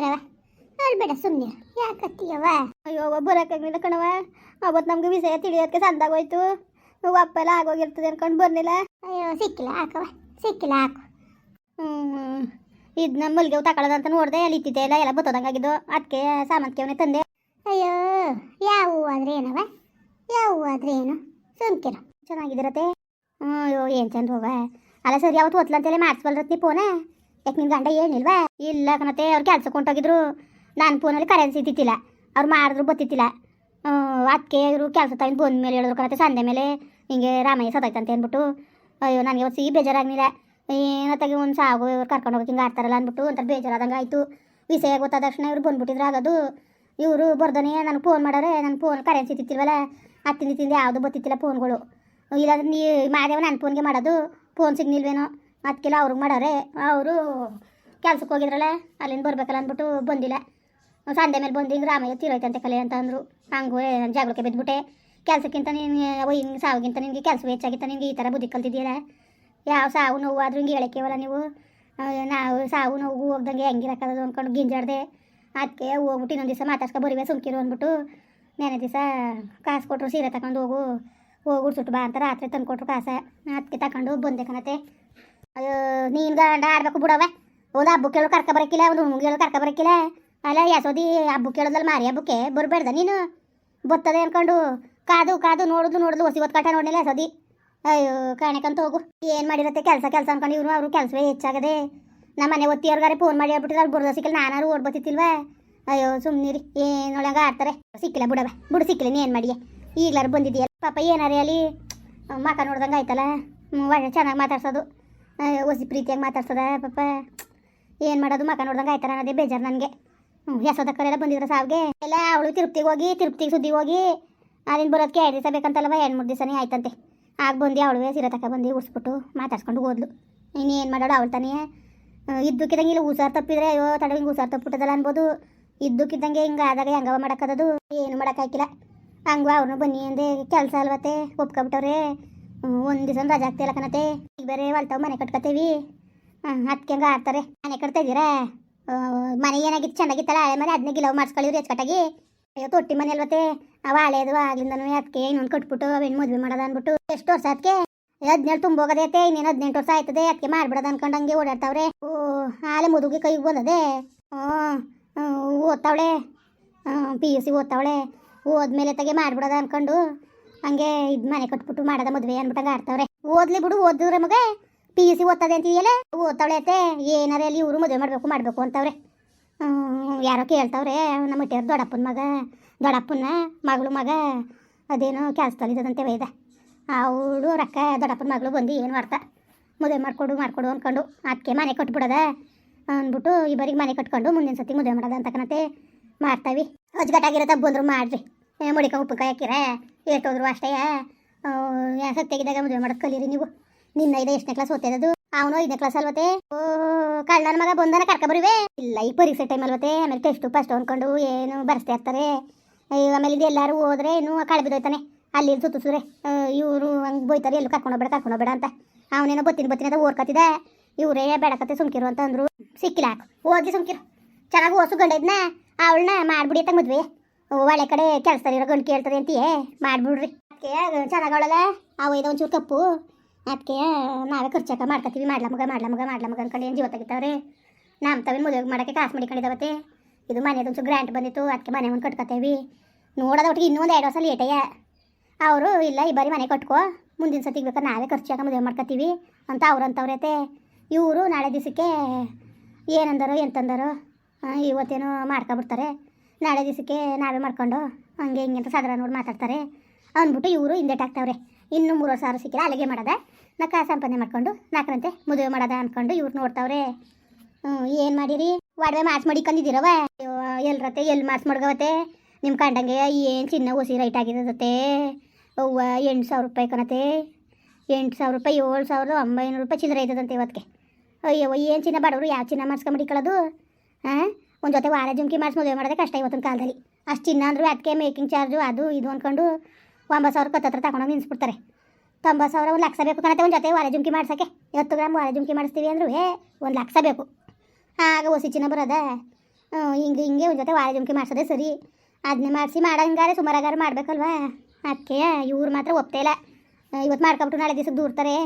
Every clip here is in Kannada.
ಸುಮ್ಮನಿರವ ಅಳ್ಬೇಡ ಸುಮ್ಮನೆ ಯಾಕತ್ತೀಯವ ಅಯ್ಯೋ ಬರೋಕ್ಕಾಗಲಿಲ್ಲ ಕಣವ ಅವತ್ತು ನಮ್ಗೆ ವಿಷಯ ತಿಳಿಯೋದಕ್ಕೆ ಸಂದಾಗೋಯ್ತು ನಾವು ಅಪ್ಪ ಎಲ್ಲ ಆಗೋಗಿರ್ತದೆ ಅನ್ಕೊಂಡು ಬರ್ಲಿಲ್ಲ. ಅಯ್ಯೋ ಸಿಕ್ಕಿಲ್ಲ ಹಾಕವ ಸಿಕ್ಕಿಲ್ಲ ಹಾಕು. ಹ್ಞೂ ನಮ್ಮ ಮಲ್ಗೆ ತಗೊಳ್ಳೋದಂತ ನೋಡಿದೆ ಅಲ್ಲಿ ಇತ್ತಿದ್ದೆ ಎಲ್ಲ ಎಲ್ಲ ಬತ್ತೋದಂಗಾಗಿದ್ದು ಅದಕ್ಕೆ ಸಾಮಂತಿಗೆ ತಂದೆ. ಅಯ್ಯೋ ಯಾವ ಹೂವು ಆದ್ರೆ ಏನವ ಯಾವ ಹೂವು ಆದ್ರೆ ಏನು? ಸುಮ್ಕಿರ. ಚೆನ್ನಾಗಿದಿರತ್ತೆ ಹ್ಞೂ ಅಯ್ಯೋ ಏನು ಚಂದ ಹೋಗ ಅಲ್ಲ ಸರಿ ಯಾವತ್ತು ಹೊತ್ಲಂತೆಲ್ಲ ಮಾಡಿಸ್ಬಲ್ರತ್ತಿ ಫೋನ ಯಾಕೆ ನಿನ್ನ ಗಂಡ ಏನಿಲ್ವಾ? ಇಲ್ಲ ಕಣತೆ, ಅವ್ರು ಕೆಲ್ಸಕ್ಕೆ ಹೊಂಟೋಗಿದ್ರು. ನಾನು ಫೋನಲ್ಲಿ ಕರೆನ್ಸಿ ಇದ್ದಿತ್ತಿಲ್ಲ. ಅವ್ರು ಮಾಡಿದ್ರು ಬತ್ತಿತ್ತಿಲ್ಲ ಅದಕ್ಕೆ ಇವರು ಕೆಲಸ ತಗೊಂಡು ಬಂದ ಮೇಲೆ ಹೇಳಿದ್ರು ಕಣತೆ ಸಂದೆ ಮೇಲೆ. ಹಿಂಗೆ ರಾಮಯ್ಯ ಸದಾಯ್ತಂತ ಅಂದ್ಬಿಟ್ಟು. ಅಯ್ಯೋ, ನನಗೆ ಒಂದು ಸಿಹಿ ಬೇಜಾರಾಗ್ನಿಲ್ಲ. ಏನತ್ತಾಗಿ ಒಂದು ಸಾಗು ಇವ್ರು ಕರ್ಕೊಂಡು ಹೋಗಿ ಹಿಂಗೆ ಆಡ್ತಾರಲ್ಲ ಅಂದ್ಬಿಟ್ಟು ಒಂಥರ ಬೇಜಾರಾದಂಗೆ ಆಯಿತು. ವಿಷಯ ಗೊತ್ತಾದ ತಕ್ಷಣ ಇವ್ರು ಬಂದ್ಬಿಟ್ಟಿದ್ರು ಆಗೋದು ಇವರು ಬರ್ದನೇ ನನಗೆ ಫೋನ್ ಮಾಡೋರೆ ನನ್ನ ಫೋನ್ ಕರೆನ್ಸಿ ತಿತ್ತಿಲ್ವಲ್ಲ ಹತ್ತಿಂದ ತಿಂದು ಯಾವುದು ಬತ್ತಿತ್ತಿಲ್ಲ ಫೋನ್ಗಳು ಇಲ್ಲಾಂದ್ರೆ ನೀ ಮಾದೇವ ನನ್ನ ಫೋನ್ಗೆ ಮಾಡೋದು. ಫೋನ್ ಸಿಗ್ನಿಲ್ವೇನೋ ಅದಕ್ಕೆಲ್ಲ ಅವ್ರಿಗೆ ಮಾಡೋರೆ. ಅವರು ಕೆಲ್ಸಕ್ಕೆ ಹೋಗಿದ್ರಲ್ಲ, ಅಲ್ಲಿಂದ ಬರ್ಬೇಕಲ್ಲ ಅಂದ್ಬಿಟ್ಟು ಬಂದಿಲ್ಲ. ಸಂಡೆ ಮೇಲೆ ಬಂದು ಹಿಂಗೆ ರಾಮಯ್ಯ ತೀರೋಯ್ತಂತೆ ಕಲೆ ಅಂತ ಅಂದರು. ಹಂಗೂ ಜಾಗಕ್ಕೆ ಬಿದ್ದುಬಿಟ್ಟೆ ಕೆಲಸಕ್ಕಿಂತ ನೀನು ಹಿಂಗೆ ಸಾವಿಗಿಂತ ನಿನಗೆ ಕೆಲಸ ಹೆಚ್ಚಾಗಿತ್ತ ನಿನಗೆ ಈ ಥರ ಬುದ್ಧಿ ಕಲ್ತಿದ್ದೀರಾ ಯಾವ ಸಾವು ನೋವು ಆದ್ರೂ ಹಿಂಗೆ ಹೇಳಕ್ಕೇವಲ್ಲ ನೀವು. ನಾವು ಸಾವು ನೋವು ಹೋಗ್ದಂಗೆ ಹೆಂಗಿರಕ್ಕದು ಅಂದ್ಕೊಂಡು ಗಿಂಜಾಡ್ದೆ. ಅದಕ್ಕೆ ಹೋಗ್ಬಿಟ್ಟು ಇನ್ನೊಂದು ದಿವಸ ಮಾತಾಡ್ಸ್ಕೊ ಬರುವೆ ಸುಮ್ಕಿರು ಅಂದ್ಬಿಟ್ಟು ನೆನೆ ದಿವಸ ಕಾಸು ಕೊಟ್ಟರು ಸೀರೆ ತಗೊಂಡು ಹೋಗು. ಹೋಗಿ ಸುಟ್ಟು ಬಾ ಅಂತ ರಾತ್ರಿ ತಂದು ಕೊಟ್ರು ಕಾಸು. ಅದಕ್ಕೆ ತಗೊಂಡು ಬಂದೆ ಕಣತೆ. ಅಯ್ಯೋ, ನೀನು ಗಂಡ ಆಡ್ಬೇಕು ಬಿಡವ ಒಂದು ಹಬ್ಬಕ್ಕೆ ಹೇಳು ಕರ್ಕ ಬರಕಿಲ್ಲ, ಒಂದು ಹುಣ್ಣಿಗೆ ಹೇಳು ಕರ್ಕ ಬರಕಿಲ್ಲ. ಅಲ್ಲ, ಯಾಸೋದಿ, ಹಬ್ಬಕ್ಕೆ ಕೇಳೋದಲ್ಲ ಮಾರಿ ಹಬ್ಬಕ್ಕೆ, ಬರಬೇಡ್ದ ನೀನು? ಬರ್ತದೆ ಅನ್ಕೊಂಡು, ಕಾದು ಕಾದು, ನೋಡುದು ನೋಡುದು ಹೊಸಿ ಹೊತ್ತು ಕಟ್ಟ ನೋಡಲಿಲ್ಲ ಯಾಸೋದಿ? ಅಯ್ಯೋ ಕಾಣಕಂತ ಹೋಗು. ಏನು ಮಾಡಿರತ್ತೆ ಕೆಲಸ ಕೆಲಸ ಅನ್ಕೊಂಡು ಇವ್ರು ಅವ್ರು ಕೆಲಸವೇ ಹೆಚ್ಚಾಗದೆ. ನಮ್ಮ ಮನೆ ಒತ್ತಿಯವ್ರಿಗಾರೆ ಫೋನ್ ಮಾಡಿ ಹೇಳ್ಬಿಟ್ಟಿದ್ರೆ, ಅವ್ರು ಸಿಕ್ಕಿಲ್ಲ, ನಾನಾರು ಓಡ್ ಬತ್ತಿತ್ತಿಲ್ವಾ ಅಯ್ಯೋ ಸುಮ್ಮನಿರಿ ಏನೊಳಗ ಆಡ್ತಾರೆ? ಸಿಕ್ಕಿಲ್ಲ ಬಿಡವ ಬಿಡು ಸಿಕ್ಕಿಲ್ಲ, ನೀನು ಏನು ಮಾಡಿ ಈಗ್ಲಾರು ಬಂದಿದ್ಯಾ ಪಾಪ ಏನಾರೇ ಅಲ್ಲಿ, ಮಕ ನೋಡ್ದಂಗೆ ಆಯ್ತಲ್ಲ ಒಳ್ಳೆ ಚೆನ್ನಾಗಿ ಮಾತಾಡ್ಸೋದು. ಹೊಸಿ ಪ್ರೀತಿಯಾಗಿ ಮಾತಾಡ್ಸೋದ, ಪಾಪ? ಏನು ಮಾಡೋದು, ಮಕ ನೋಡ್ದಂಗೆ ಆಯ್ತಾರ ಅನ್ನೋದೇ ಬೇಜಾರು ನನಗೆ. ಹ್ಞೂ ಯಶೋದಕ್ಕರೆಲ್ಲ ಬಂದಿದ್ರು ಸಾವಿಗೆ. ಎಲ್ಲ ಅವಳು ತಿರುಪ್ತಿಗೆ ಹೋಗಿ, ತಿರುಪ್ತಿಗೆ ಸುದ್ದಿ ಹೋಗಿ, ಅಲ್ಲಿಂದ ಬರೋದಕ್ಕೆ ಎರಡು ದಿವಸ ಬೇಕಂತಲ್ವ ಎರಡು ಮೂರು ದಿವಸನೇ ಆಯ್ತಂತೆ. ಆಗ ಬಂದು ಅವಳು ಸೀರೆ ತಕ ಬಂದು ಉಸ್ಬಿಟ್ಟು ಮಾತಾಡ್ಸ್ಕೊಂಡು ಹೋದ್ಲು. ಇನ್ನೇನು ಮಾಡೋಳು ಅವಳು ತಾನೇ ಇದ್ದಕ್ಕಿದ್ದಂಗೆ ಇಲ್ಲ, ಹುಷಾರು ತಪ್ಪಿದ್ರೆ, ಅಯ್ಯೋ ತಡ ಹಿಂಗೆ ಹುಷಾರು ತಪ್ಪಿಟ್ಟದಲ್ಲ ಅನ್ಬೋದು. ಇದ್ದಕ್ಕಿದ್ದಂಗೆ ಹಿಂಗೆ ಆದಾಗ ಹೆಂಗವ ಮಾಡೋಕ್ಕದದು ಏನು ಮಾಡೋಕ್ಕಾಗಿಲ್ಲ ಹಂಗು ಅವ್ರನ್ನ ಬನ್ನಿ ಅಂದೆ ಕೆಲಸ ಅಲ್ವತ್ತೆ, ಒಪ್ಕೊಬಿಟ್ಟವ್ರೆ. ಒಂದು ದಿವಸ ರಜೆ ಆಗ್ತಿಲ್ಲ ಕಣತೆ. ಈಗ ಬೇರೆ ಹೊಲ್ತಾವ, ಮನೆ ಕಟ್ಕೋತೀವಿ. ಅದಕ್ಕೆ ಹಂಗೆ ಆಡ್ತಾರೆ. ಮನೆ ಕಟ್ತಾ ಇದ್ದೀರಾ ಮನೆ ಏನಾಗಿತ್ತು? ಚೆನ್ನಾಗಿತ್ತಲ್ಲ? ಹಳೆ ಮನೆ ಅದನ್ನ ಗಿಲವ್ ಮಾಡಿಸ್ಕೊಳ್ಳಿವ್ರಿ ಕಟ್ಟಾಗಿ. ಅಯ್ಯೋ, ತೊಟ್ಟಿ ಮನೆ ಅಲ್ವತ್ತೆ. ಅವ ಹಳೇದು ಆಗ್ಲಿಂದನೂ ಅದಕ್ಕೆ ಇನ್ನೊಂದು ಕಟ್ಬಿಟ್ಟು ಅವೇನು ಮದುವೆ ಮಾಡೋದು ಅಂದ್ಬಿಟ್ಟು ಎಷ್ಟು ವರ್ಷ ಅದಕ್ಕೆ ಹದಿನೇಳು ತುಂಬ ಹೋಗೋದೈತೆ ಇನ್ನೇನು ಹದಿನೆಂಟು ವರ್ಷ ಆಯ್ತದೆ. ಅದಕ್ಕೆ ಮಾಡ್ಬಿಡೋದು ಅನ್ಕೊಂಡು ಹಂಗೆ ಓಡಾಡ್ತಾವ್ರೆ. ಓ, ಹಾಲೆ ಮುದುಗಿ ಕೈಗೆ ಬಂದದೆ? ಹ್ಞೂ ಓದ್ತಾವಳೆ? ಪಿ ಯು ಸಿ ಓದ್ತಾವಳೆ. ಓದ್ಮೇಲೆ ತಗೆ ಮಾಡ್ಬಿಡೋದು ಅನ್ಕೊಂಡು ಹಂಗೆ ಇದು ಮನೆ ಕಟ್ಬಿಟ್ಟು ಮಾಡದ ಮದುವೆ ಅನ್ಬಿಟ್ಟಂಗೆ ಆಡ್ತಾವ್ರೆ. ಓದ್ಲಿ ಬಿಡು ಓದಿದ್ರೆ ಮಗ ಪಿ ಯು ಸಿ ಓದ್ತದೆ ಅಂತೀಯಲ್ಲ ಓದ್ತಾವಳೆ ಅತ್ತೆ, ಏನಾರ ಅಲ್ಲಿ ಇವರು ಮದುವೆ ಮಾಡಬೇಕು ಮಾಡಬೇಕು ಅಂತವ್ರೆ. ಯಾರೋ ಕೇಳ್ತಾವ್ರೆ, ನಮ್ಮ ಇಟ್ಟಿಯವ್ರ ದೊಡ್ಡಪ್ಪನ ಮಗ ದೊಡ್ಡಪ್ಪನ ಮಗಳು ಮಗ, ಅದೇನೋ ಕೆಲಸದಲ್ಲಿದ್ದದಂತೆ ವೈದ ಅವಳು ರೊಕ್ಕ ದೊಡ್ಡಪ್ಪನ ಮಗಳು ಬಂದು ಏನು ಮಾಡ್ತಾ? ಮದುವೆ ಮಾಡಿಕೊಡು ಮಾಡಿಕೊಡು ಅಂದ್ಕೊಂಡು ಅದಕ್ಕೆ ಮನೆ ಕಟ್ಬಿಡೋದ ಅಂದ್ಬಿಟ್ಟು ಇಬ್ಬರಿಗೆ ಮನೆ ಕಟ್ಕೊಂಡು ಮುಂದಿನ ಸತಿ ಮದುವೆ ಮಾಡೋದ ಅಂತ ಮಾಡ್ತಾವಿ. ಅಜ್ಗಟ್ಟಾಗಿರತ್ತ ಬಂದ್ರು ಮಾಡ್ರಿ. ಮುಡಿಕ ಉಪ್ಪಿನಕಾಯಿ ಹಾಕಿರ ಹೋದ್ರು ಅಷ್ಟೇ. ಸತ್ಯಾಗಿದ್ದಾಗ ಮದುವೆ ಮಾಡೋದು ಕಲೀರಿ ನೀವು. ನಿನ್ನ ಐದು ಎಷ್ಟನೇ ಕ್ಲಾಸ್ ಓದ್ತಿರೋದು ಅವನು ಐದನೇ ಕ್ಲಾಸ್ ಅಲ್ವತ್ತೆ ಓ, ಕಳ್ಳನ ಮಗ ಬಂದನ ಕರ್ಕ ಬರುವೆ? ಇಲ್ಲ, ಈ ಪರೀಕ್ಷೆ ಟೈಮ್ ಅಲ್ವತ್ತೆ ಆಮೇಲೆ ಟೆಸ್ಟು ಫಸ್ಟ್ ಅಂದ್ಕೊಂಡು ಏನು ಬರೆಸ್ತಾ ಇರ್ತಾರೆ ಆಮೇಲೆ ಇದು ಎಲ್ಲರೂ ಹೋದ್ರೆ ಇನ್ನೂ ಕಳೆ ಬಿದ್ದೋಯ್ತಾನೆ. ಅಲ್ಲಿ ಸುತ್ತಿಸಿದ್ರೆ ಇವರು ಹಂಗೆ ಬೋಯ್ತಾರೆ, ಎಲ್ಲೂ ಕರ್ಕೊಂಡು ಹೋಗ್ಬೇಡ ಕರ್ಕೊಂಡು ಹೋಗ್ಬೇಡ ಅಂತ. ಅವನೇನೋ ಬತ್ತಿನ ಬತ್ತಿನ ಅಂತ ಓಡ್ಕತ್ತಿದೆ ಇವರೇ ಬೇಡಕತ್ತೆ ಸುಮ್ಕಿರು ಅಂತ ಅಂದ್ರು. ಸಿಕ್ಕಿಲ್ಲ ಹಾಕು ಓದಿ ಸುಮ್ಕಿರು. ಚೆನ್ನಾಗಿ ಓಸು ಗಂಡ ಅವಳನ್ನ ಮಾಡ್ಬಿಡಿ ಅಂತ ಮದ್ವೆ. ಒಳ್ಳೆ ಕಡೆ ಕೆಲಸದಲ್ಲಿ ಇರೋ ಕೇಳ್ತದೆ ಅಂತೀಯೇ? ಮಾಡ್ಬಿಡ್ರಿ. ಅದಕ್ಕೆ ಚೆನ್ನಾಗವಳಲ್ಲ ಅವು ಇದು ಒಂಚೂರು ಕಪ್ಪು. ಅದಕ್ಕೆ ನಾವೇ ಹಾಕ ಮಾಡ್ಕೊತೀವಿ ಮಾಡ್ಲ ಮಗ ಮಾಡ್ಲ ಮಗ ಮಾಡ್ಲ ಮಗ ಅನ್ಕೊಂಡು ಏನು ಜೀವ ತೆಗಿತಾವ್ರಿ ನಮ್ಮ ತವಿನ ಮದುವೆ ಮಾಡೋಕ್ಕೆ ಕಾಸು ಮಾಡಿಕೊಂಡಿದ್ದಾವತ್ತೆ. ಇದು ಮನೆದು ಒಂಚೂರು ಗ್ರ್ಯಾಂಟ್ ಬಂದಿತ್ತು. ಅದಕ್ಕೆ ಮನೆ ಒಂದು ಕಟ್ಕೊತೇವಿ ನೋಡೋದ ಒಟ್ಟಿಗೆ ಇನ್ನೂ ಒಂದು ಎರಡು ವರ್ಷ ಲೇಟಯ್ಯ ಅವರು, ಇಲ್ಲ, ಈ ಬಾರಿ ಮನೆ ಕಟ್ಕೋ. ಮುಂದಿನ ಸತಿಗೆ ಬೇಕಾದ್ರೆ ನಾವೇ ಹಾಕ ಮದುವೆ ಮಾಡ್ಕೊತೀವಿ ಅಂತ ಅವ್ರು ಅಂತವ್ರೈತೆ ಇವರು ನಾಳೆ ದಿವಸಕ್ಕೆ ಏನಂದರು, ಎಂತಂದರು ಇವತ್ತೇನೋ ಮಾಡ್ಕೊಬಿಡ್ತಾರೆ ನಾಳೆ ದಿವಸಕ್ಕೆ ನಾವೇ ಮಾಡ್ಕೊಂಡು ಹಂಗೆ ಹಿಂಗೆ ಅಂತ ಸಾಧಾರಣ ನೋಡಿ ಮಾತಾಡ್ತಾರೆ. ಅಂದ್ಬಿಟ್ಟು ಇವರು ಹಿಂದೆಟ್ ಹಾಕ್ತಾವ್ರೆ ಇನ್ನು ಮೂರು ಸಾವಿರ ಸಿಕ್ಕಿಲ್ಲ, ಅಲ್ಲಿಗೆ ಮಾಡೋದ. ನಾ ಸಂಪಾದನೆ ಮಾಡ್ಕೊಂಡು ನಾಲ್ಕರಂತೆ ಮದುವೆ ಮಾಡೋದ ಅಂದ್ಕೊಂಡು ಇವ್ರು ನೋಡ್ತಾವ್ರೆ. ಏನು ಮಾಡಿರಿ? ಒಡವೆ ಮಾಡಿ ಮಾಡಿಕೊಂಡಿದ್ದೀರವ ಎಲ್ರತ್ತೆ ಎಲ್ಲಿ ಮಾಸ್ ಮಾಡ್ಕೋವತ್ತೆ ನಿಮ್ಮ ಕಂಡಂಗೆ ಏನು ಚಿನ್ನ ಹೊಸಿ ರೈಟ್ ಆಗಿರತ್ತೆ ಅವ್ವ, ಎಂಟು ಸಾವಿರ ರೂಪಾಯಿ ಕಣತೆ ಎಂಟು ಸಾವಿರ ರೂಪಾಯಿ, ಏಳು ಸಾವಿರದ ಒಂಬೈನೂರು ರೂಪಾಯಿ ಚಿಲ್ಲರೆ ಐತದಂತೆ ಇವತ್ತಿಗೆ ಅಯ್ಯೋ ಏನು ಚಿನ್ನ, ಬಡವರು ಯಾವ ಚಿನ್ನ ಮಾಡಿಸ್ಕೊಂಬಿಡಿಕೊಳ್ಳೋದು ಹಾಂ ಒಂದು ಜೊತೆ ವಾರ ಜುಮ್ಕಿ ಮಾಡಿಸಿ ಮದುವೆ ಮಾಡೋದೇ ಕಷ್ಟ ಇವತ್ತಿನ ಕಾಲದಲ್ಲಿ. ಅಷ್ಟು ಚಿನ್ನ ಅಂದರೂ ಅದಕ್ಕೆ ಮೇಕಿಂಗ್ ಚಾರ್ಜು ಅದು ಇದು ಅಂದ್ಕೊಂಡು ಒಂಬತ್ತು ಸಾವಿರ ಹತ್ರ ತಗೊಂಡೋಗಿ ನಿನ್ಸ್ಬಿಡ್ತಾರೆ ತೊಂಬತ್ತು ಸಾವಿರ ಒಂದು ಲಕ್ಷ ಬೇಕು ಕಣತೆ ಒಂದು ಜೊತೆ ವಾರ ಜುಮ್ಕಿ ಮಾಡ್ಸೋಕ್ಕೆ. ಹತ್ತು ಗ್ರಾಮ್ ವಾರ ಜುಮ್ಕಿ ಮಾಡಿಸ್ತೀವಿ ಅಂದ್ರೂ ಒಂದು ಲಕ್ಷ ಬೇಕು. ಆಗ ಹೊಸಿ ಚಿನ್ನ ಬರೋದ. ಹಿಂಗೆ ಹಿಂಗೆ ಒಂದು ಜೊತೆ ವಾರ ಜುಮ್ಕಿ ಮಾಡಿಸೋದೇ ಸರಿ. ಅದನ್ನೇ ಮಾಡಿಸಿ ಸುಮಾರು ಸುಮಾರಾಗಾರ ಮಾಡಬೇಕಲ್ವಾ? ಅದಕ್ಕೆ ಇವ್ರು ಮಾತ್ರ ಒಪ್ತಾ ಇಲ್ಲ. ಇವತ್ತು ಮಾಡ್ಕೊಬಿಟ್ಟು ನಾಳೆ ದಿವ್ಸಕ್ಕೆ ದೂರ್ತಾರೆ.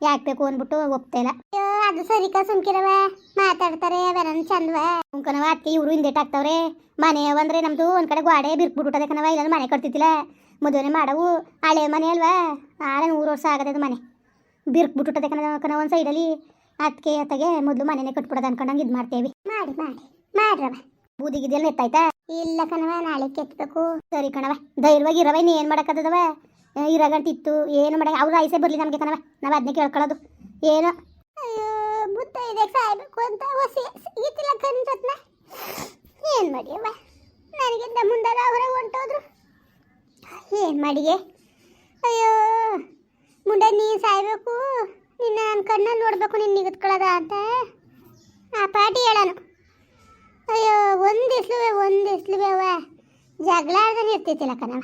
ಯಾಕೆ ಬೇಕು ಅಂದ್ಬಿಟ್ಟು ಒಪ್ತಾ ಇಲ್ಲ. ಅಯ್ಯೋ ಅದು ಸರಿ ಸುಮ್ಕಿರವ ಮಾತಾಡ್ತಾರೆ ಅವೆಲ್ಲ ಚಂದವ. ಕಣವ ಅದಕ್ಕೆ ಇವರು ಹಿಂದೇಟ್ ಹಾಕ್ತಾವ್ರೆ. ಮನೆ ಅಂದ್ರೆ ನಮ್ದು ಒಂದ್ ಕಡೆ ಗೋಡೆ ಬಿರ್ಕ್ಬಿಟ್ಟದೆ ಕಣವ ಇಲ್ಲ ಮನೆ ಕಟ್ತಿದ್ದಿಲ್ಲ ಮದುವೆ ಮಾಡವು. ಹಳೆ ಮನೆ ಅಲ್ವಾ. ಆಳೆ ನೂರು ವರ್ಷ ಆಗದೆ ಮನೆ. ಬಿರ್ಕ್ಬಿಟ್ಟದೆ ಕಣ ಕಣ ಒಂದು ಸೈಡಲ್ಲಿ. ಅದಕ್ಕೆ ಅತ್ತಗೆ ಮೊದಲು ಮನೆನೇ ಕಟ್ಬಿಡೋದು ಅನ್ಕೊಂಡಂಗೆ ಇದು ಮಾಡ್ತೇವಿ. ಮಾಡಿ ಮಾಡಿ ಮಾಡ್ರವ ಬೂದಿ ಗಿದಿಯಲ್ಲಿ ಎತ್ತಾಯ್ತಾ ಇಲ್ಲ ಕಣವ ನಾಳೆ ಕೆತ್ತಬೇಕು ಸರಿ ಕಣವ ಧೈರ್ಯವಾಗಿ ಇರವ ನೀ ಏನು ಮಾಡೋಕ್ಕದವ ಇರಗಂಟಿತ್ತು ಏನು ಮಾಡ, ಅವ್ರ ಐಸೆ ಬರಲಿ ನಮಗೆ ಕಣವ ನಾವು ಅದನ್ನೇ ಕೇಳ್ಕೊಳ್ಳೋದು. ಏನು? ಬುದ್ಧ ಇದೆ ಸಾಯ್ಬೇಕು ಅಂತ ಹೊಸಿ ಇತ್ತಿಲ್ಲ ಕನ್ಸತ್ನ ಏನು ಮಾಡಿಯವ್ವ? ನನಗಿಂತ ಮುಂದಾರ ಅವರೇ ಹೊಂಟೋದ್ರು. ಏನು ಮಾಡಿಗೆ? ಅಯ್ಯೋ, ಮುಂದೆ ನೀ ಸಾಯ್ಬೇಕು, ನಿನ್ನ ನನ್ನ ನೋಡಬೇಕು ನಿನ್ನ ನಿಗದ್ಕೊಳ್ಳೋದ ಅಂತ. ಆ ಪಾಟಿ ಹೇಳನು. ಅಯ್ಯೋ ಒಂದು ಇಸ್ಲುವೆ ಒಂದು ಇಸ್ಲುವೆ ಅವ್ವ. ಜಗಳ ಇರ್ತೈತಿಲ್ಲ ಕಣವ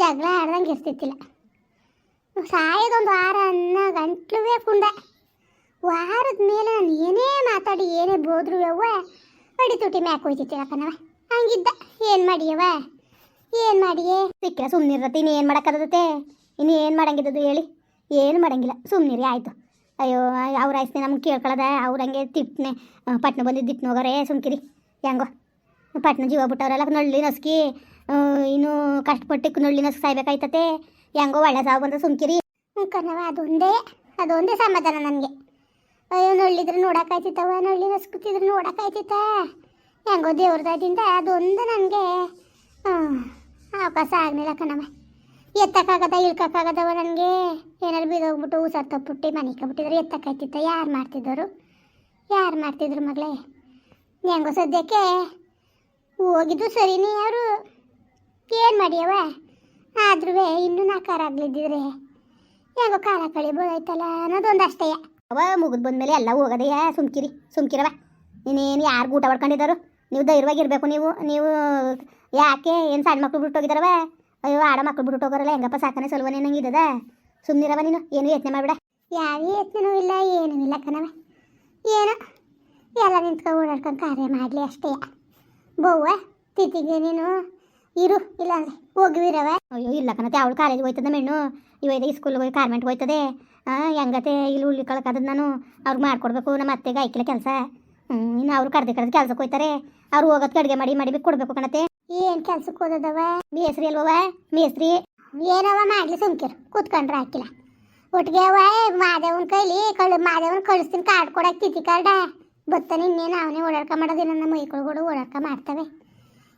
ಜಗಳ ಆಡ್ದಂಗೆ ಇರ್ತಿತ್ತಿಲ್ಲ ಸಾಯೋದೊಂದು ವಾರ ಅನ್ನ ಗಂಟ್ಲುವೆ ಕುಂಡ ವಾರದ ಮೇಲೆ ನಾನು ಏನೇ ಮಾತಾಡಿ ಏನೇ ಬೋದ್ರು ಯವ್ವ, ಅಡಿ ತುಟಿ ಮ್ಯಾಕ್ ಹೋಯ್ತಿತ್ತಿಲ್ಲ ಕಣವ ಹಂಗಿದ್ದ. ಏನು ಮಾಡಿಯವ ಏನು ಮಾಡಿಯೇ? ಸಿಕ್ಕಿರ ಸುಮ್ಮನಿರತ್ತೆ ಇನ್ನು ಏನು ಮಾಡೋಕ್ಕದತ್ತೆ ಇನ್ನು ಏನು ಮಾಡಂಗಿದ್ದದು ಹೇಳಿ. ಏನು ಮಾಡಂಗಿಲ್ಲ ಸುಮ್ಮನಿರಿ ಆಯಿತು. ಅಯ್ಯೋ, ಅವ್ರ ಆಯ್ತು ನಮ್ಗೆ ಕೇಳ್ಕೊಳ್ಳೋದ ಅವ್ರು ಹಂಗೆ ತಿಟ್ನೆ ಪಟ್ನ ಬಂದಿದ್ದು ದಿಟ್ಟು ಹೋಗೋರೆ ಸುಮ್ಕಿರಿ. ಹೆಂಗೋ ಪಟ್ಣ ಜೀವ ಬಿಟ್ಟವ್ರೆಲ್ಲ, ನಳ್ಳಿ ನಸ್ಕಿ. ಇನ್ನು ಕಷ್ಟಪಟ್ಟು ನುಳ್ಳಿ ನಸ್ಕಿ ಸಾಯ್ಬೇಕಾಯ್ತತೆ. ಹೆಂಗೋ ಒಳ್ಳೆ ಸಾವು ಬಂದ್ರೆ ಸುಮ್ಕಿರಿ. ಕಣವ ಅದೊಂದೇ ಅದೊಂದೇ ಸಮಾಧಾನ ನನಗೆ. ಅಯ್ಯೋ, ನಳ್ಳಿದ್ರೆ ನೋಡೋಕ್ಕಾಯ್ತಿತ್ತವ ನಳ್ಳಿ ನಸ್ಕುತ್ತಿದ್ರೆ ನೋಡೋಕ್ಕಾಯ್ತಿತ್ತ. ಹೆಂಗೋ ದೇವ್ರದಾದಿಂದ ಅದೊಂದು ನನಗೆ ಅವಕಾಶ ಆಗಲಿಲ್ಲ ಕಣವ ಎತ್ತಕ್ಕಾಗದ ಇಳ್ಕೊಕ್ಕಾಗದವ ನನಗೆ. ಏನಾದ್ರು ಬೀದೋಗ್ಬಿಟ್ಟು ಉಸಾರ್ ತಪ್ಪಿಟ್ಟು ಮನೆ ಕಬಿಟ್ಟಿದ್ರೆ ಎತ್ತಕ್ಕಾಯ್ತಿತ್ತ. ಯಾರು ಮಾಡ್ತಿದ್ದವರು ಯಾರು ಮಾಡ್ತಿದ್ರು ಮಗಳೇ? ಹೆಂಗೋ ಸದ್ಯಕ್ಕೆ ಹೋಗಿದ್ದು ಸರಿನೇ ಅವರು. ಏನು ಮಾಡಿಯವ ಆದ್ರೂ ಇನ್ನೂ ನಾ ಆಗ್ಲಿದ್ರೆ ಹೇಗೋ ಕಾಲ ಕಳಿಬೋದಾಯ್ತಲ್ಲ ಅನ್ನೋದೊಂದು ಅಷ್ಟೇ. ಅವ ಮುಗಿದು ಬಂದ್ಮೇಲೆ ಎಲ್ಲ ಹೋಗೋದಯ್ಯ ಸುಮ್ಕಿರಿ ಸುಮ್ಕಿರವ ನೀನೇನು ಯಾರು ಊಟ ಮಾಡ್ಕೊಂಡಿದ್ದಾರು? ನೀವು ಧೈರ್ಯವಾಗಿ ಇರಬೇಕು ನೀವು ನೀವು ಯಾಕೆ ಏನು ಸಣ್ಣ ಮಕ್ಳು ಬಿಟ್ಟು ಹೋಗಿದಾರವ ಅಯ್ಯೋ, ಆಡ ಮಕ್ಳು ಬಿಟ್ಟು ಹೋಗೋರಲ್ಲ, ಹೆಂಗಪ್ಪ ಸಾಕನೆ ಸಲ್ವನೇ ನಂಗೆ ನೀನು, ಏನು ಯೋಚನೆ ಮಾಡ್ಬಿಡ. ಯಾವ ಯತ್ನೂ ಇಲ್ಲ, ಏನೂ ಇಲ್ಲ ಕಣವ ಏನು, ಎಲ್ಲ ನಿಂತ್ಕೊಂಡು ಓಡಾಡ್ಕೊಂಡು ಕಾರ್ಯ ಮಾಡಲಿ ಅಷ್ಟೇ. ಬೌವ್ವ ತಿಥಿಗೆ ನೀನು? ಇರು ಇಲ್ಲ ಹೋಗುವಿರವ ಅಯ್ಯೋ ಇಲ್ಲ ಕಣತೆ ಅವಳು ಕಾಲೇಜ್ ಹೋಯ್ತದ ಮೆಣ್ಣು. ಇವೈದ ಸ್ಕೂಲ್ಗೆ ಹೋಗಿ ಕಾರ್ಮೆಂಟ್ ಹೋಯ್ತದೆ. ಹೆಂಗತೆ ಇಲ್ಲಿ ಉಳ್ಳಿ ಕಳ್ಕದ ನಾನು. ಅವ್ರಿಗೆ ಮಾಡ್ಕೊಡ್ಬೇಕು ನಮ್ಮ ಅತ್ತೆಗೆ ಐಕಿಲ್ಲ ಕೆಲಸ. ಹ್ಞೂ ಇನ್ನು ಅವ್ರು ಕಡ್ದು ಕಡ್ದು ಕೆಲ್ಸಕ್ಕೆ ಹೋಯ್ತಾರೆ. ಅವ್ರು ಹೋಗೋದಕ್ಕೆ ಅಡುಗೆ ಮಾಡಿ ಮಾಡಿ ಕೊಡಬೇಕು ಕಣತೆ ಏನು ಕೆಲ್ಸಕ್ಕೆ ಹೋದದವ? ಮೇಸ್ರಿ ಅಲ್ವವ? ಮೇಸ್ರಿ ಏನವ ಮಾಡ್ಲಿ ಸುಮ್ಕಿರು ಕೂತ್ಕೊಂಡ್ರೆ ಹಾಕಿಲ್ಲ ಒಟ್ಟಿಗೆ ಅವ ಮಾದೇವನ ಕೈಲಿ ಕಳು ಮಾದೇವನ್ ಕಳಿಸ್ತೀನಿ ಕಾರ್ಡ್ ಕೊಡಕ್ಕೆ ತಿಥಿ ಕಾರ್ಡ. ಬತ್ತಾನೆ ಇನ್ನೇನು ಅವನೇ ಓಡಾಡ್ಕ ಮಾಡೋದು ಮೈಕಳು ಕೂಡ ಓಡಾಡ್ಕ ಮಾಡ್ತವೆ.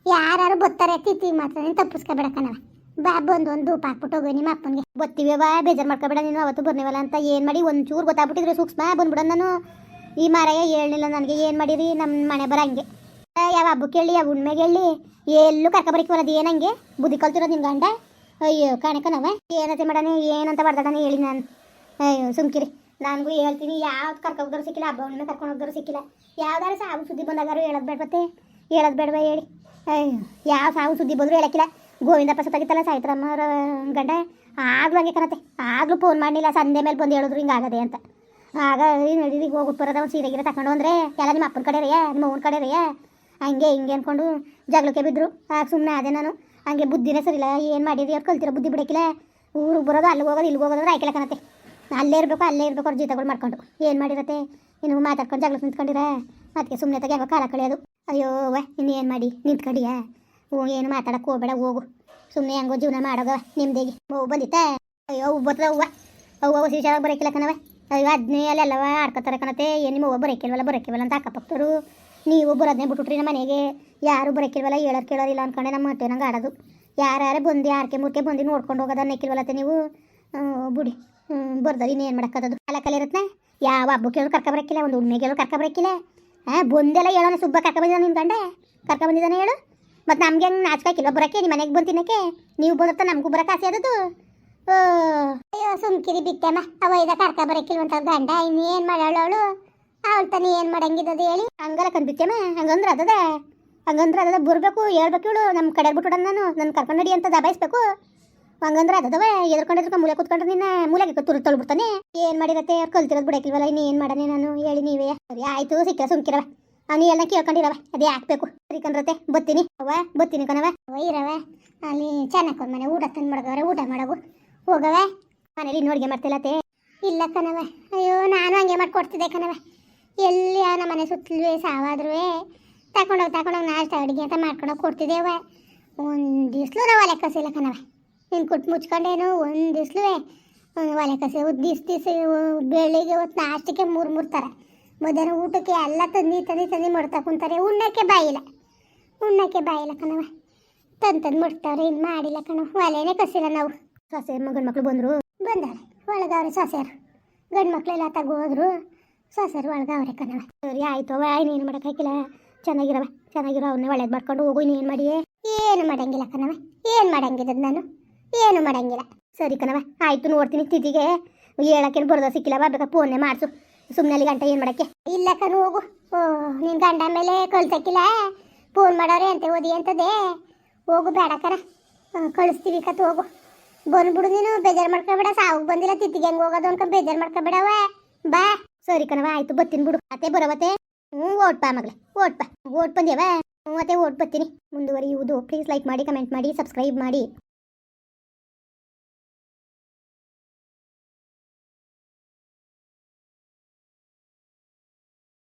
ಯಾರು ಬತ್ತಾರೆ ತಿತಿ ಮಾತ್ರ ನೀನು ತಪ್ಪಿಸ್ಕೊಬೇಡ ಕಣವ ಬಾ, ಬಂದು ಒಂದು ಧೂಪ ಹಾಕ್ಬಿಟ್ಟು ಹೋಗಿ ನಿಮ್ಮ ಅಪ್ಪನಿಗೆ. ಬತ್ತೀವಿ ಬಾ ಬೇಜಾರು ಮಾಡ್ಕೊಬೇಡ ನೀನು, ಅವತ್ತು ಬರ್ನಿವಲ್ಲ ಅಂತ ಏನು ಮಾಡಿ ಒಂಚೂರು ಗೊತ್ತಾಗ್ಬಿಟ್ಟಿದ್ರೆ ಸೂಕ್ಷ್ಮ, ಬಂದ್ಬಿಡ ನಾನು ಈ ಮಾರಾಯ ಹೇಳಿಲ್ಲ ನನಗೆ, ಏನು ಮಾಡಿರಿ? ನಮ್ಮ ಮನೆ ಬರಂಗೆ ಹಂಗೆ. ಯಾವ ಹಬ್ಬಕ್ಕೆ ಹೇಳಿ ಯಾವ ಉಣ್ಮೆಗೆ ಹೇಳಿ ಎಲ್ಲೂ ಕರ್ಕೊಬರಕ್ಕೆ ಏನಂಗೆ ಬುದ್ಧಿ ಕಲ್ತಿರೋದು ನಿನ್ನ ಗಂಡ? ಅಯ್ಯೋ ಕಾಣಕನವ ಏನತೆ ಮಾಡಾನೆ ಏನಂತ ಬರ್ದಾನೆ ಹೇಳಿ ನಾನು. ಅಯ್ಯೋ, ಸುಮ್ಕಿರಿ. ನನಗೂ ಹೇಳ್ತೀನಿ, ಯಾವ್ದು ಕರ್ಕೊಂಡೋದ್ರು ಸಿಕ್ಕಿಲ್ಲ, ಹಬ್ಬ ಹುಣ್ಣಿಮೆ ಕರ್ಕೊಂಡು ಸಿಕ್ಕಿಲ್ಲ. ಯಾವ್ದಾರು ಸಾವು ಸುದ್ದಿ ಬಂದಾಗಾರು ಹೇಳೋದು ಬೇಡ ಮತ್ತೆ ಹೇಳೋದು ಬೇಡವಾ ಹೇಳಿ. ಯಾವ ಸಾವು ಸುದ್ದಿ ಬಂದರೂ ಹೇಳಕ್ಕಿಲ್ಲ. ಗೋವಿಂದಪ್ಪ ಸತ್ತಾಗಿತ್ತಲ್ಲ ಸಾಯಿತ್ರಮ್ಮ ಅವ್ರ ಗಂಡ? ಆಗ್ಲೂ ಹಂಗೆ ಕಣತೆ ಆಗಲೂ ಫೋನ್ ಮಾಡಲಿಲ್ಲ, ಸಂಜೆ ಮೇಲೆ ಬಂದು ಹೇಳಿದ್ರು ಆಗದೆ ಅಂತ. ಆಗ ನಡೀರಿ ಹೋಗ್ಬಿಟ್ಟು ಬರೋದ ಒಂದು ಸೀರೆ ಗೀರೆ ತಗೊಂಡು ಅಂದರೆ ಎಲ್ಲ ನಿಮ್ಮ ಅಪ್ಪನ ಕಡೆ ರೀ ನಿಮ್ಮ ಅವ್ನ ಕಡೆ ರೀ ಹಂಗೆ ಹಿಂಗೆ ಅಂದ್ಕೊಂಡು ಜಗಳಕ್ಕೆ ಬಿದ್ದರು ಆಗ ಸುಮ್ಮನೆ ಅದೇ ನಾನು. ಹಂಗೆ ಬುದ್ಧಿನೇ ಸರಿಲ್ಲ ಏನು ಮಾಡಿದ್ರಿ? ಅವ್ರು ಕಲ್ತಿರೋ ಬುದ್ಧಿ ಬಿಡಕ್ಕಿಲ್ಲ. ಊರಿಗೆ ಬರೋದು, ಅಲ್ಲಿಗೆ ಹೋಗೋದು, ಇಲ್ಲಿಗೆ ಹೋಗೋದು ಆಯ್ಕೆಲ್ಲ ಕಣತೆ ಅಲ್ಲೇ ಇರಬೇಕು ಅಲ್ಲೇ ಇರಬೇಕು, ಅವ್ರ ಜೀತಗಳು ಮಾಡ್ಕೊಂಡು. ಏನು ಮಾಡಿರತ್ತೆ? ಇನ್ನು ಮಾತಾಡ್ಕೊಂಡು ಜಗಳ ನಿಂತ್ಕೊಂಡಿರ? ಅದಕ್ಕೆ ಸುಮ್ಮನೆ ತೆಗೆ ಯಾವಾಗ ಕಾಲ ಕಳೆಯೋದು. ಅಯ್ಯೋ ವ ಇನ್ನು ಏನು ಮಾಡಿ? ನಿಂತ್ಕಡಿಯ? ಓ ಏನು ಮಾತಾಡಕ್ಕೆ ಹೋಗ್ಬೇಡ, ಹೋಗು. ಸುಮ್ಮನೆ ಹೆಂಗೋ ಜೀವನ ಮಾಡೋಗವ ನಿಮ್ದೇಗಿ. ಹೂ, ಬಂದಿತ್ತಾ? ಅಯ್ಯೋ ಹೂ ಬರ್ತದ ಹೂವ ವಿಚಾರ ಬರೋಕಿಲ್ಲ ಕಣವ ಅಯ್ಯೋ ಅದನ್ನೇ ಅಲ್ಲೆಲ್ಲವ ಆಡ್ಕೊತಾರೆ ಕಣತೆ. ಏನು ನಿಮ್ಮ ಅವ್ವ ಬರೋಕಿಲ್ವಲ್ಲ ಬರೋಕಿಲ್ವಲ್ಲ ಅಂತ ಅಕ್ಕಪಕ್ಕರು ನೀವು ಬರೋದನ್ನೇ ಬಿಟ್ಬಿಟ್ರಿ ನಮ್ಮ ಮನೆಗೆ. ಯಾರು ಬರೋಕಿಲ್ವಲ್ಲ, ಹೇಳೋರು ಕೇಳೋರಿಲ್ಲ ಅಂದ್ಕೊಂಡೆ ನಮ್ಮ ಹೊಟ್ಟೆ ನಂಗೆ ಆಡೋದು. ಯಾರ್ಯಾರು ಬಂದು ಯಾರಕ್ಕೆ ಮುರ್ಕೆ ಬಂದು ನೋಡ್ಕೊಂಡು ಹೋಗೋದನ್ನ ನೆಕ್ಕಿಲ್ವಲ್ಲತ್ತೆ ನೀವು? ಬಿಡಿ. ಬರ್ದರಿ ಇನ್ನೇನು ಮಾಡೋಕ್ಕದು ಕಾಲ ಕಲೆ ಇರತ್ನ ಯಾವ ಹಬ್ಬ ಕೇಳೋರು ಕರ್ಕ ಬರೋಕ್ಕಿಲ್ಲ ಒಂದು ಉಣ್ಮೆ ಕೇಳೋರು ಕರ್ಕ ಬರೋಕ್ಕಿಲ್ಲ ಹಾಂ ಬಂದೆಲ್ಲ ಹೇಳೋಣ ಸುಬ್ಬ ಕರ್ಕ ಬಂದಿದ್ದಾನೆ ನಿಮ್ಮ ಗಂಡೆ? ಕರ್ಕ ಬಂದಿದ್ದಾನೆ ಹೇಳು. ಮತ್ತು ನಮ್ಗೆ ಹೆಂಗೆ ನಾಚ್ಕಾಕಿಲ್ಲ ಬರೋಕ್ಕೆ? ನಿಮ್ಮ ಮನೆಗೆ ಬಂದು ನೀವು ಬರುತ್ತಾ ನಮಗೂ ಬರೋಕೆ ಆಸೆ ಅದದು? ಅಯ್ಯೋ, ಸುಮ್ಕಿರಿ ಬಿಟ್ಟಮ್ಮ. ಅವ ಇದ ಕರ್ಕ ಅಂತ ಗಂಡ. ಏನು ಮಾಡಾಳು ಅವಳು? ಅವಳು ತಾನೇ ಏನು ಮಾಡಂಗಿದ್ದದು ಹೇಳಿ. ಹಂಗಲ್ಲ ಕಂದ್ಬಿಟ್ಟೆಮ್ಮ. ಹಂಗಂದ್ರೆ ಅದದ? ಹಂಗಂದ್ರೆ ಅದದ? ಬರಬೇಕು, ಹೇಳ್ಬೇಕು ಇವಳು. ನಮ್ಮ ಕಡೆ ಬಿಟ್ಬಿಡೋಣ ನಾನು. ನನ್ನ ಕರ್ಕೊಂಡು ನಡಿ ಅಂತ ದಬಾಯಿಸ್ಬೇಕು. ಹಂಗಂದ್ರೆ ಅದದವ ಎದ್ಕೊಂಡು ಮೂಲೆ ಕೂತ್ಕೊಂಡ್ರೆ ನಿನ್ನ ಮೂಲೆಗೆ ತುರು ತೊಳ್ಬಿಡ್ತಾನೆ. ಏನು ಮಾಡಿರತ್ತೆ ಅವ್ರು ಕಲ್ತಿರೋದು ಬಿಡಕಿಲ್ವಲ್ಲ ಇನ್ನು ಏನು ಮಾಡನೆ ನಾನು? ಹೇಳಿ ನೀವೇ. ಸರಿ ಆಯ್ತು ಸಿಕ್ಕ ಸುಮ್ಕಿರವ ನೀ ಎಲ್ಲ ಕೇಳ್ಕೊಂಡಿರವ ಅದೇ ಹಾಕ್ಬೇಕು. ಸರಿ ಕಣ್ರತೆ ಬತ್ತೀನಿ ಅವ ಬತ್ತೀನಿ ಕಣವ ಒಯ್ಯರವ ಅಲ್ಲಿ ಚೆನ್ನಾಗಿ ಮನೆ, ಊಟ ತಂದು ಮಡಗವ್ರೆ, ಊಟ ಮಾಡವು. ಹೋಗವ ಮನೇಲಿ ಇನ್ನು ಅಡುಗೆ ಮಾಡ್ತಿಲ್ಲತೆ ಇಲ್ಲ ಕಣವ ಅಯ್ಯೋ, ನಾನು ಹಂಗೆ ಮಾಡ್ಕೊಡ್ತಿದ್ದೆ ಕಣವ ಎಲ್ಲಿ ನಮ್ಮ ಮನೆ ಸುತ್ತಲೂ ಸಾವಾದ್ರೂ ತಕೊಂಡೋಗಿ ತಕೊಂಡೋಗಿ ನಾಷ್ಟ, ಅಡುಗೆ ಅಂತ ಮಾಡ್ಕೊಂಡೋಗಿ ಕೊಡ್ತಿದ್ದೇವ ಒಂದು ದಿವ್ಸಲೂ ನಾವು ಒಲೆ ಕಸಿಲ್ಲ ಕಣವ ನೀನು ಕುಟ್ ಮುಚ್ಕೊಂಡೇನು? ಒಂದು ದಿವ್ಸಲು ಒಲೆ ಕಸಿ. ದಿವ್ಸ ದಿವ್ಸ ಬೆಳಿಗ್ಗೆ ಹೊತ್ತು ನಾಷ್ಟಕ್ಕೆ ಮೂರು ಮೂರ್ತಾರೆ ಮಧ್ಯಾಹ್ನ ಊಟಕ್ಕೆ ಎಲ್ಲ ತಂದು ತಂದು ತಂದು ಮಾಡ್ತಾ ಕುಂತಾರೆ. ಉಣ್ಣಕ್ಕೆ ಬಾಯಿಲ್ಲ. ಉಣ್ಣಕ್ಕೆ ಬಾಯಿಲ್ಲ ಕಣವ ತಂದು ತಂದು ಮುಟ್ತಾವ್ರೆ ಇನ್ನು ಮಾಡಿಲ್ಲ ಕಣವ ಒಲೆನೇ ಕಸಿಲ್ಲ ನಾವು. ಸೊಸೆ ಮಗನ ಮಕ್ಳು ಬಂದರು. ಬಂದಾರೆ. ಒಳಗವ್ರೆ ಸೊಸೆಯರು. ಗಂಡು ಮಕ್ಳೆಲ್ಲ ತಗೋದ್ರು. ಸೊಸೆರು ಒಳಗವ್ರೆ ಕಣವ ಸರಿ, ಆಯ್ತು ಏನು ಇನ್ನೇನು ಮಾಡೋಕ್ಕಾಗಿಲ್ಲ ಚೆನ್ನಾಗಿರವ ಚೆನ್ನಾಗಿರೋ ಅವನ್ನೇ ಒಳ್ಳೇದು ಮಾಡ್ಕೊಂಡು ಹೋಗು. ಇನ್ನೇನು ಮಾಡಿ ಏನು ಮಾಡಂಗಿಲ್ಲ ಕಣವ ಏನು ಮಾಡೋಂಗಿದ್ದದ್ದು ನಾನು? ಏನು ಮಾಡಂಗಿಲ್ಲ. ಸರಿ ಕಣವ ಆಯ್ತು ನೋಡ್ತೀನಿ ತಿಥಿಗೆ. ಹೇಳಕ್ಕೇನು ಬರೋದ ಸಿಕ್ಕಿಲ್ಲ ಬೇಕಾ ಫೋನ್ ಮಾಡಿಸು. ಸುಮ್ಮನೆ ಅಲ್ಲಿ ಗಂಟೆ ಏನು ಮಾಡಕ್ಕೆ? ಇಲ್ಲ ಕಣ ಹೋಗು. ಓ ನಿನ್ನ ಗಂಡ ಮೇಲೆ ಕಳ್ಸಕ್ಕಿಲ್ಲ. ಫೋನ್ ಮಾಡೋರೆ ಅಂತ ಓದಿ ಅಂತದೆ. ಹೋಗು ಬೇಡ ಆ, ಕಳಿಸ್ತೀವಿ ಕತ್ ಹೋಗು. ಬಂದ್ಬಿಡು ನೀನು ಬೇಜಾರು ಮಾಡ್ಕೊಬೇಡ. ಸಾವು ಬಂದಿಲ್ಲ ತಿತ್ತಿಗೆ ಹೆಂಗ್ ಹೋಗೋದು ಅನ್ಕೊಂಡು ಬೇಜಾರು ಮಾಡ್ಕೊಬೇಡವ ಬಾ. ಸರಿ ಕಣವ ಆಯ್ತು ಬತ್ತೀನಿ ಬಿಡು. ಮತ್ತೆ ಬರವತ್ತೆ ಹ್ಞೂ ಓಟ್ ಬಾ ಮಗಳೇ ಓಟ್ ಬಾ. ಓಟ್ ಬಂದೇವಾ ಮತ್ತೆ ಓಟ್ ಬತ್ತೀನಿ ಮುಂದುವರಿಯುವುದು ಪ್ಲೀಸ್ ಲೈಕ್ ಮಾಡಿ ಕಮೆಂಟ್ ಮಾಡಿ ಸಬ್ಸ್ಕ್ರೈಬ್ ಮಾಡಿ.